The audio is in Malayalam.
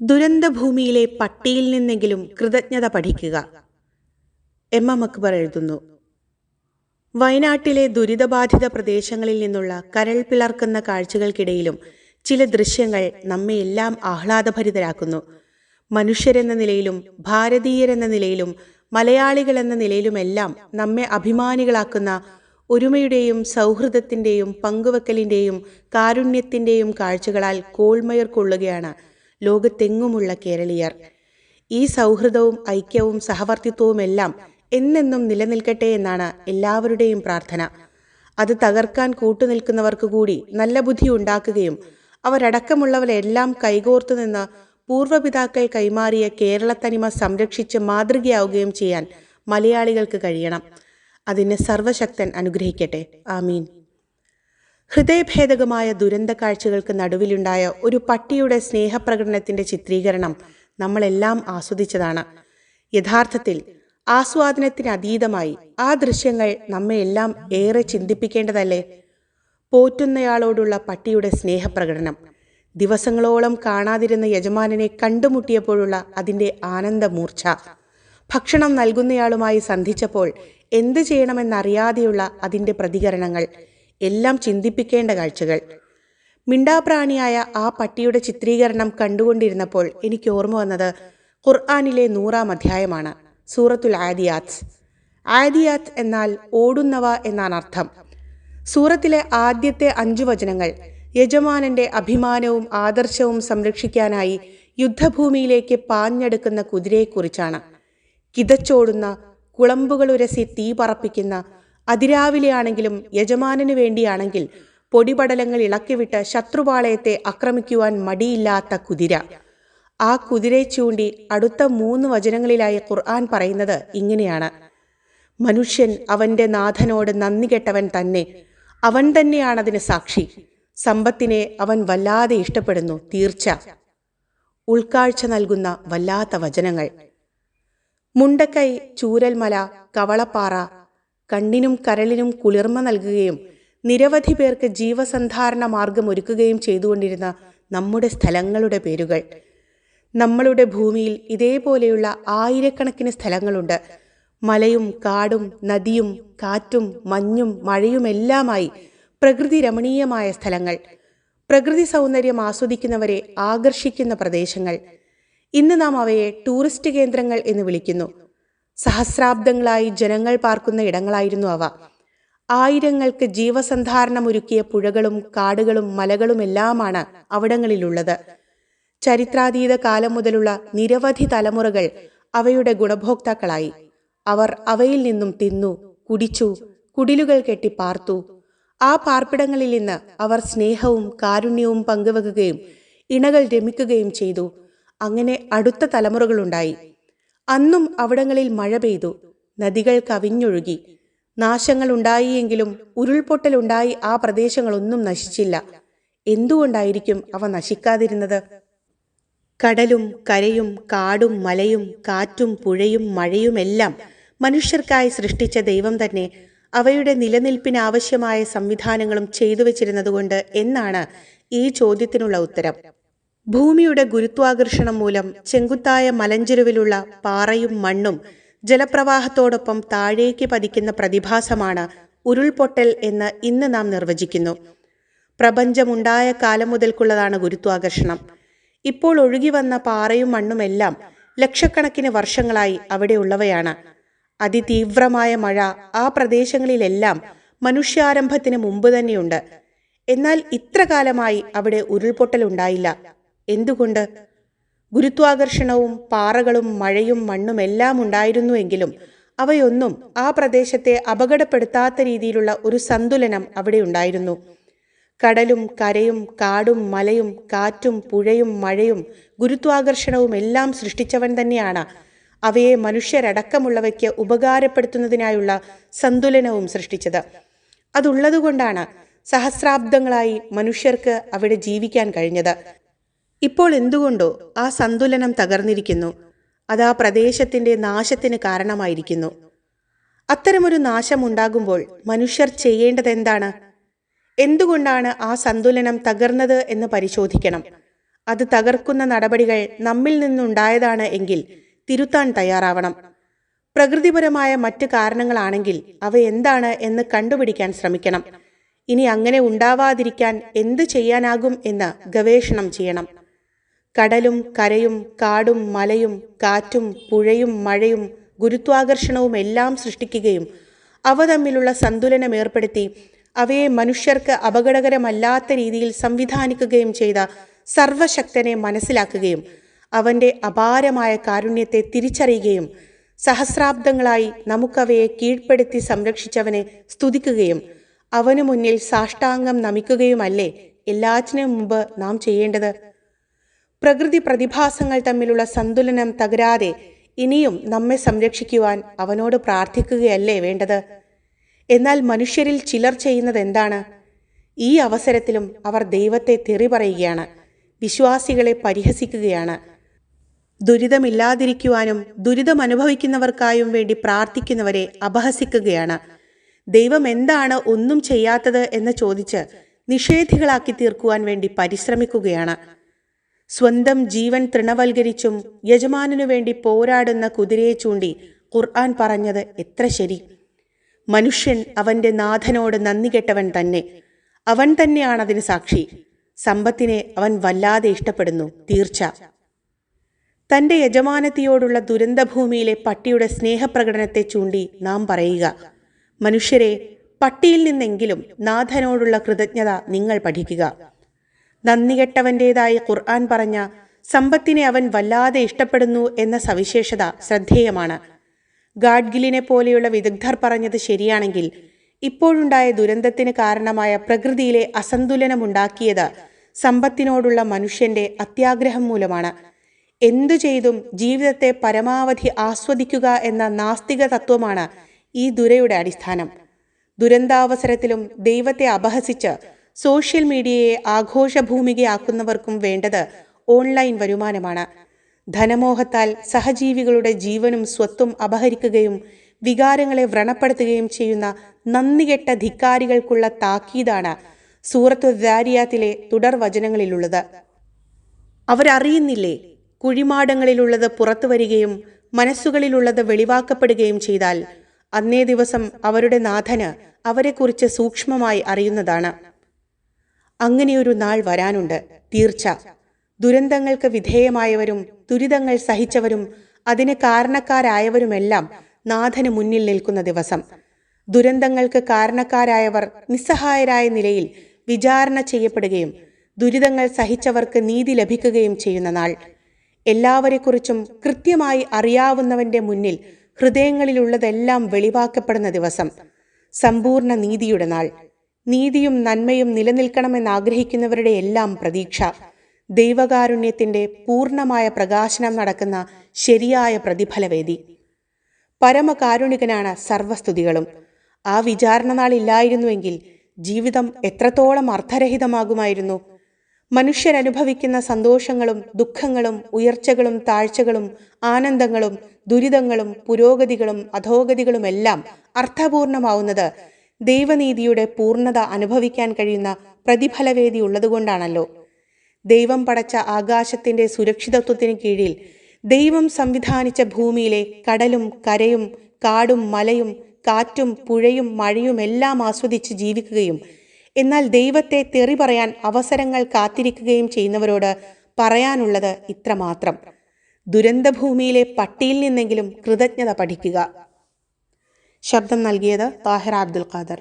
ദുരന്തഭൂമിയിലെ പട്ടിയിൽ നിന്നെങ്കിലും കൃതജ്ഞത പഠിക്കുക. എം. എം. അക്ബർ എഴുതുന്നു. വയനാട്ടിലെ ദുരിതബാധിത പ്രദേശങ്ങളിൽ നിന്നുള്ള കരൾ പിളർക്കുന്ന കാഴ്ചകൾക്കിടയിലും ചില ദൃശ്യങ്ങൾ നമ്മെ എല്ലാം ആഹ്ലാദഭരിതരാക്കുന്നു. മനുഷ്യരെന്ന നിലയിലും ഭാരതീയരെന്ന നിലയിലും മലയാളികൾ എന്ന നിലയിലുമെല്ലാം നമ്മെ അഭിമാനികളാക്കുന്ന ഒരുമയുടെയും സൗഹൃദത്തിന്റെയും പങ്കുവെക്കലിന്റെയും കാരുണ്യത്തിന്റെയും കാഴ്ചകളാൽ കോൾമയർ കൊള്ളുകയാണ് ലോകത്തെങ്ങുമുള്ള കേരളീയർ. ഈ സൗഹൃദവും ഐക്യവും സഹവർത്തിത്വവുമെല്ലാം എന്നെന്നും നിലനിൽക്കട്ടെ എന്നാണ് എല്ലാവരുടെയും പ്രാർത്ഥന. അത് തകർക്കാൻ കൂട്ടുനിൽക്കുന്നവർക്ക് കൂടി നല്ല ബുദ്ധി ഉണ്ടാക്കുകയും അവരടക്കമുള്ളവരെല്ലാം കൈകോർത്തു നിന്ന് പൂർവപിതാക്കൾ കൈമാറിയ കേരളത്തനിമ സംരക്ഷിച്ച് മാതൃകയാവുകയും ചെയ്യാൻ മലയാളികൾക്ക് കഴിയണം. അതിന് സർവശക്തൻ അനുഗ്രഹിക്കട്ടെ. ആമീൻ. ഹൃദയഭേദകമായ ദുരന്ത കാഴ്ചകൾക്ക് നടുവിലുണ്ടായ ഒരു പട്ടിയുടെ സ്നേഹപ്രകടനത്തിന്റെ ചിത്രീകരണം നമ്മളെല്ലാം ആസ്വദിച്ചതാണ്. യഥാർത്ഥത്തിൽ ആസ്വാദനത്തിന് അതീതമായി ആ ദൃശ്യങ്ങൾ നമ്മെ എല്ലാം ഏറെ ചിന്തിപ്പിക്കേണ്ടതല്ലേ? പോറ്റുന്നയാളോടുള്ള പട്ടിയുടെ സ്നേഹപ്രകടനം. ദിവസങ്ങളോളം കാണാതിരുന്ന യജമാനനെ കണ്ടുമുട്ടിയപ്പോഴുള്ള അതിന്റെ ആനന്ദമൂർച്ച. ഭക്ഷണം നൽകുന്നയാളുമായി സന്ധിച്ചപ്പോൾ എന്ത് ചെയ്യണമെന്നറിയാതെയുള്ള അതിന്റെ പ്രതികരണങ്ങൾ. എല്ലാം ചിന്തിപ്പിക്കേണ്ട കാഴ്ചകൾ. മിണ്ടാപ്രാണിയായ ആ പട്ടിയുടെ ചിത്രീകരണം കണ്ടുകൊണ്ടിരുന്നപ്പോൾ എനിക്ക് ഓർമ്മ വന്നത് ഖുർആാനിലെ നൂറാം അധ്യായമാണ് സൂറത്തുൽ ആദിയാത്ത്. ആദിയാത്ത് എന്നാൽ ഓടുന്നവ എന്നാണ് അർത്ഥം. സൂറത്തിലെ ആദ്യത്തെ അഞ്ചു വചനങ്ങൾ യജമാനന്റെ അഭിമാനവും ആദർശവും സംരക്ഷിക്കാനായി യുദ്ധഭൂമിയിലേക്ക് പാഞ്ഞെടുക്കുന്ന കുതിരയെക്കുറിച്ചാണ്. കിതച്ചോടുന്ന കുളമ്പുകളുരസി തീ പറപ്പിക്കുന്ന അതിരാവിലെയാണെങ്കിലും യജമാനു വേണ്ടിയാണെങ്കിൽ പൊടിപടലങ്ങൾ ഇളക്കിവിട്ട് ശത്രുപാളയത്തെ ആക്രമിക്കുവാൻ മടിയില്ലാത്ത കുതിര. ആ കുതിരയെ ചൂണ്ടി അടുത്ത മൂന്ന് വചനങ്ങളിലായി ഖുർആൻ പറയുന്നത് ഇങ്ങനെയാണ്. മനുഷ്യൻ അവന്റെ നാഥനോട് നന്ദി കെട്ടവൻ തന്നെ. അവൻ തന്നെയാണതിന് സാക്ഷി. സമ്പത്തിനെ അവൻ വല്ലാതെ ഇഷ്ടപ്പെടുന്നു തീർച്ച. ഉൾക്കാഴ്ച നൽകുന്ന വല്ലാത്ത വചനങ്ങൾ. മുണ്ടക്കൈ ചൂരൽമല കവളപ്പാറ കണ്ണിനും കരളിനും കുളിർമ നൽകുകയും നിരവധി പേർക്ക് ജീവസന്ധാരണ മാർഗം ഒരുക്കുകയും ചെയ്തുകൊണ്ടിരുന്ന നമ്മുടെ സ്ഥലങ്ങളുടെ പേരുകൾ. നമ്മളുടെ ഭൂമിയിൽ ഇതേപോലെയുള്ള ആയിരക്കണക്കിന് സ്ഥലങ്ങളുണ്ട്. മലയും കാടും നദിയും കാറ്റും മഞ്ഞും മഴയുമെല്ലാമായി പ്രകൃതി രമണീയമായ സ്ഥലങ്ങൾ. പ്രകൃതി സൗന്ദര്യം ആസ്വദിക്കുന്നവരെ ആകർഷിക്കുന്ന പ്രദേശങ്ങൾ. ഇന്ന് നാം അവയെ ടൂറിസ്റ്റ് കേന്ദ്രങ്ങൾ എന്ന് വിളിക്കുന്നു. സഹസ്രാബ്ദങ്ങളായി ജനങ്ങൾ പാർക്കുന്ന ഇടങ്ങളായിരുന്നു അവ. ആയിരങ്ങൾക്ക് ജീവസന്ധാരണമൊരുക്കിയ പുഴകളും കാടുകളും മലകളുമെല്ലാമാണ് അവിടങ്ങളിലുള്ളത്. ചരിത്രാതീത കാലം മുതലുള്ള നിരവധി തലമുറകൾ അവയുടെ ഗുണഭോക്താക്കളായി. അവർ അവയിൽ നിന്നും തിന്നു കുടിച്ചു കുടിലുകൾ കെട്ടി പാർത്തു. ആ പാർപ്പിടങ്ങളിൽ നിന്ന് അവർ സ്നേഹവും കാരുണ്യവും പങ്കുവെക്കുകയും ഇണകൾ രമിക്കുകയും ചെയ്തു. അങ്ങനെ അടുത്ത തലമുറകളുണ്ടായി. അന്നും അവിടങ്ങളിൽ മഴ പെയ്തു. നദികൾ കവിഞ്ഞൊഴുകി. നാശങ്ങൾ ഉണ്ടായിയെങ്കിലും ഉരുൾപൊട്ടലുണ്ടായി ആ പ്രദേശങ്ങളൊന്നും നശിച്ചില്ല. എന്തുകൊണ്ടായിരിക്കും അവ നശിക്കാതിരുന്നത്? കടലും കരയും കാടും മലയും കാറ്റും പുഴയും മഴയുമെല്ലാം മനുഷ്യർക്കായി സൃഷ്ടിച്ച ദൈവം തന്നെ അവയുടെ നിലനിൽപ്പിനാവശ്യമായ സംവിധാനങ്ങളും ചെയ്തു വച്ചിരുന്നതുകൊണ്ട് എന്നാണ് ഈ ചോദ്യത്തിനുള്ള ഉത്തരം. ഭൂമിയുടെ ഗുരുത്വാകർഷണം മൂലം ചെങ്കുത്തായ മലഞ്ചെരുവിലുള്ള പാറയും മണ്ണും ജലപ്രവാഹത്തോടൊപ്പം താഴേക്ക് പതിക്കുന്ന പ്രതിഭാസമാണ് ഉരുൾപൊട്ടൽ എന്ന് ഇന്ന് നാം നിർവചിക്കുന്നു. പ്രപഞ്ചമുണ്ടായ കാലം മുതൽക്കുള്ളതാണ് ഗുരുത്വാകർഷണം. ഇപ്പോൾ ഒഴുകി വന്ന പാറയും മണ്ണുമെല്ലാം ലക്ഷക്കണക്കിന് വർഷങ്ങളായി അവിടെയുള്ളവയാണ്. അതിതീവ്രമായ മഴ ആ പ്രദേശങ്ങളിലെല്ലാം മനുഷ്യാരംഭത്തിന് മുമ്പ് തന്നെയുണ്ട് എന്നാൽ ഇത്ര കാലമായി അവിടെ ഉരുൾപൊട്ടൽ ഉണ്ടായില്ല എന്തുകൊണ്ട്? ഗുരുത്വാകർഷണവും പാറകളും മഴയും മണ്ണും എല്ലാം ഉണ്ടായിരുന്നുവെങ്കിലും അവയൊന്നും ആ പ്രദേശത്തെ അപകടപ്പെടുത്താത്ത രീതിയിലുള്ള ഒരു സന്തുലനം അവിടെ ഉണ്ടായിരുന്നു. കടലും കരയും കാടും മലയും കാറ്റും പുഴയും മഴയും ഗുരുത്വാകർഷണവും എല്ലാം സൃഷ്ടിച്ചവൻ തന്നെയാണ്. അവയെ മനുഷ്യരടക്കമുള്ളവയ്ക്ക് ഉപകാരപ്പെടുത്തുന്നതിനായുള്ള സന്തുലനവും സൃഷ്ടിച്ചത്. അതുള്ളതുകൊണ്ടാണ് സഹസ്രാബ്ദങ്ങളായി മനുഷ്യർക്ക് അവിടെ ജീവിക്കാൻ കഴിഞ്ഞത്. ഇപ്പോൾ എന്തുകൊണ്ടോ ആ സന്തുലനം തകർന്നിരിക്കുന്നു. അത് ആ പ്രദേശത്തിന്റെ നാശത്തിന് കാരണമായിരിക്കുന്നു. അത്തരമൊരു നാശമുണ്ടാകുമ്പോൾ മനുഷ്യർ ചെയ്യേണ്ടത് എന്താണ് എന്തുകൊണ്ടാണ് ആ സന്തുലനം തകർന്നത് എന്ന് പരിശോധിക്കണം. അത് തകർക്കുന്ന നടപടികൾ നമ്മിൽ നിന്നുണ്ടായതാണ് എങ്കിൽ തിരുത്താൻ തയ്യാറാവണം. പ്രകൃതിപരമായ മറ്റ് കാരണങ്ങളാണെങ്കിൽ അവ എന്താണ് എന്ന് കണ്ടുപിടിക്കാൻ ശ്രമിക്കണം. ഇനി അങ്ങനെ ഉണ്ടാവാതിരിക്കാൻ എന്തു ചെയ്യാനാകും എന്ന് ഗവേഷണം ചെയ്യണം. കടലും കരയും കാടും മലയും കാറ്റും പുഴയും മഴയും ഗുരുത്വാകർഷണവും എല്ലാം സൃഷ്ടിക്കുകയും അവ തമ്മിലുള്ള സന്തുലനം ഏർപ്പെടുത്തി അവയെ മനുഷ്യർക്ക് അപകടകരമല്ലാത്ത രീതിയിൽ സംവിധാനിക്കുകയും ചെയ്ത സർവശക്തനെ മനസ്സിലാക്കുകയും അവന്റെ അപാരമായ കാരുണ്യത്തെ തിരിച്ചറിയുകയും സഹസ്രാബ്ദങ്ങളായി നമുക്കവയെ കീഴ്പ്പെടുത്തി സംരക്ഷിച്ചവനെ സ്തുതിക്കുകയും അവനു മുന്നിൽ സാഷ്ടാംഗം നമിക്കുകയുമല്ലേ? എല്ലാറ്റിനും മുമ്പ് നാം ചെയ്യേണ്ടത് പ്രകൃതി പ്രതിഭാസങ്ങൾ തമ്മിലുള്ള സന്തുലനം തകരാതെ ഇനിയും നമ്മെ സംരക്ഷിക്കുവാൻ അവനോട് പ്രാർത്ഥിക്കുകയല്ലേ വേണ്ടത്? എന്നാൽ മനുഷ്യരിൽ ചിലർ ചെയ്യുന്നത് എന്താണ് ഈ അവസരത്തിലും അവർ ദൈവത്തെ തെറി പറയുകയാണ് വിശ്വാസികളെ പരിഹസിക്കുകയാണ്. ദുരിതമില്ലാതിരിക്കുവാനും ദുരിതം അനുഭവിക്കുന്നവർക്കായും വേണ്ടി പ്രാർത്ഥിക്കുന്നവരെ അപഹസിക്കുകയാണ്. ദൈവം എന്താണ് ഒന്നും ചെയ്യാത്തത് എന്ന് ചോദിച്ച് നിഷേധികളാക്കി തീർക്കുവാൻ വേണ്ടി പരിശ്രമിക്കുകയാണ്. സ്വന്തം ജീവൻ തൃണവൽക്കരിച്ചും യജമാനു വേണ്ടി പോരാടുന്ന കുതിരയെ ചൂണ്ടി ഖുർആൻ പറഞ്ഞത് എത്ര ശരി. മനുഷ്യൻ അവന്റെ നാഥനോട് നന്ദി കെട്ടവൻ തന്നെ. അവൻ തന്നെയാണ് അതിന് സാക്ഷി. സമ്പത്തിനെ അവൻ വല്ലാതെ ഇഷ്ടപ്പെടുന്നു തീർച്ച. തന്റെ യജമാനത്തിയോടുള്ള ദുരന്തഭൂമിയിലെ പട്ടിയുടെ സ്നേഹപ്രകടനത്തെ ചൂണ്ടി നാം പറയുക. മനുഷ്യരെ പട്ടിയിൽ നിന്നെങ്കിലും നാഥനോടുള്ള കൃതജ്ഞത നിങ്ങൾ പഠിക്കുക. നന്ദികെട്ടവന്റെതായി ഖുർആൻ പറഞ്ഞ സമ്പത്തിനെ അവൻ വല്ലാതെ ഇഷ്ടപ്പെടുന്നു എന്ന സവിശേഷത ശ്രദ്ധേയമാണ്. ഗാഡ്ഗിലിനെ പോലെയുള്ള വിദഗ്ധർ പറഞ്ഞത് ശരിയാണെങ്കിൽ ഇപ്പോഴുണ്ടായ ദുരന്തത്തിന് കാരണമായ പ്രകൃതിയിലെ അസന്തുലനമുണ്ടാക്കിയത് സമ്പത്തിനോടുള്ള മനുഷ്യന്റെ അത്യാഗ്രഹം മൂലമാണ്. എന്തു ചെയ്തും ജീവിതത്തെ പരമാവധി ആസ്വദിക്കുക എന്ന നാസ്തിക തത്വമാണ് ഈ ദുരയുടെ അടിസ്ഥാനം. ദുരന്താവസരത്തിലും ദൈവത്തെ അപഹസിച്ച് സോഷ്യൽ മീഡിയയെ ആഘോഷഭൂമികയാക്കുന്നവർക്കും വേണ്ടത് ഓൺലൈൻ വരുമാനമാണ്. ധനമോഹത്താൽ സഹജീവികളുടെ ജീവനും സ്വത്തും അപഹരിക്കുകയും വികാരങ്ങളെ വ്രണപ്പെടുത്തുകയും ചെയ്യുന്ന നന്ദികെട്ട ധിക്കാരികൾക്കുള്ള താക്കീതാണ് സൂറത്തു ദാരിയാത്തിലെ തുടർ വചനങ്ങളിലുള്ളത്. അവരറിയുന്നില്ലേ? കുഴിമാടങ്ങളിലുള്ളത് പുറത്തു വരികയും മനസ്സുകളിലുള്ളത് വെളിവാക്കപ്പെടുകയും ചെയ്താൽ അന്നേ ദിവസം അവരുടെ നാഥന് അവരെക്കുറിച്ച് സൂക്ഷ്മമായി അറിയുന്നതാണ്. അങ്ങനെയൊരു നാൾ വരാനുണ്ട്. തീർച്ച. ദുരന്തങ്ങൾക്ക് വിധേയമായവരും ദുരിതങ്ങൾ സഹിച്ചവരും അതിന് കാരണക്കാരായവരുമെല്ലാം നാഥന് മുന്നിൽ നിൽക്കുന്ന ദിവസം. ദുരന്തങ്ങൾക്ക് കാരണക്കാരായവർ നിസ്സഹായരായ നിലയിൽ വിചാരണ ചെയ്യപ്പെടുകയും ദുരിതങ്ങൾ സഹിച്ചവർക്ക് നീതി ലഭിക്കുകയും ചെയ്യുന്ന നാൾ. എല്ലാവരെക്കുറിച്ചും കൃത്യമായി അറിയാവുന്നവന്റെ മുന്നിൽ ഹൃദയങ്ങളിലുള്ളതെല്ലാം വെളിവാക്കപ്പെടുന്ന ദിവസം. സമ്പൂർണ നീതിയുടെ നാൾ. നീതിയും നന്മയും നിലനിൽക്കണമെന്ന് ആഗ്രഹിക്കുന്നവരുടെ എല്ലാം പ്രതീക്ഷ. ദൈവകാരുണ്യത്തിന്റെ പൂർണമായ പ്രകാശനം നടക്കുന്ന ശരിയായ പ്രതിഫലവേദി. പരമകാരുണികനാണ് സർവസ്തുതികളും. ആ വിചാരണ നാളില്ലായിരുന്നുവെങ്കിൽ ജീവിതം എത്രത്തോളം അർത്ഥരഹിതമാകുമായിരുന്നു. മനുഷ്യരനുഭവിക്കുന്ന സന്തോഷങ്ങളും ദുഃഖങ്ങളും ഉയർച്ചകളും താഴ്ചകളും ആനന്ദങ്ങളും ദുരിതങ്ങളും പുരോഗതികളും അധോഗതികളുമെല്ലാം അർത്ഥപൂർണമാവുന്നത് ദൈവനീതിയുടെ പൂർണത അനുഭവിക്കാൻ കഴിയുന്ന പ്രതിഫലവേദി ഉള്ളതുകൊണ്ടാണല്ലോ. ദൈവം പടച്ച ആകാശത്തിന്റെ സുരക്ഷിതത്വത്തിന് കീഴിൽ ദൈവം സംവിധാനിച്ച ഭൂമിയിലെ കടലും കരയും കാടും മലയും കാറ്റും പുഴയും മഴയും എല്ലാം ആസ്വദിച്ച് ജീവിക്കുകയും എന്നാൽ ദൈവത്തെ തെറി പറയാൻ അവസരങ്ങൾ കാത്തിരിക്കുകയും ചെയ്യുന്നവരോട് പറയാനുള്ളത് ഇത്രമാത്രം. ദുരന്തഭൂമിയിലെ പട്ടിയിൽ നിന്നെങ്കിലും കൃതജ്ഞത പഠിക്കുക. ശബ്ദം നൽകിയത് താഹിർ അബ്ദുൽ ഖാദർ.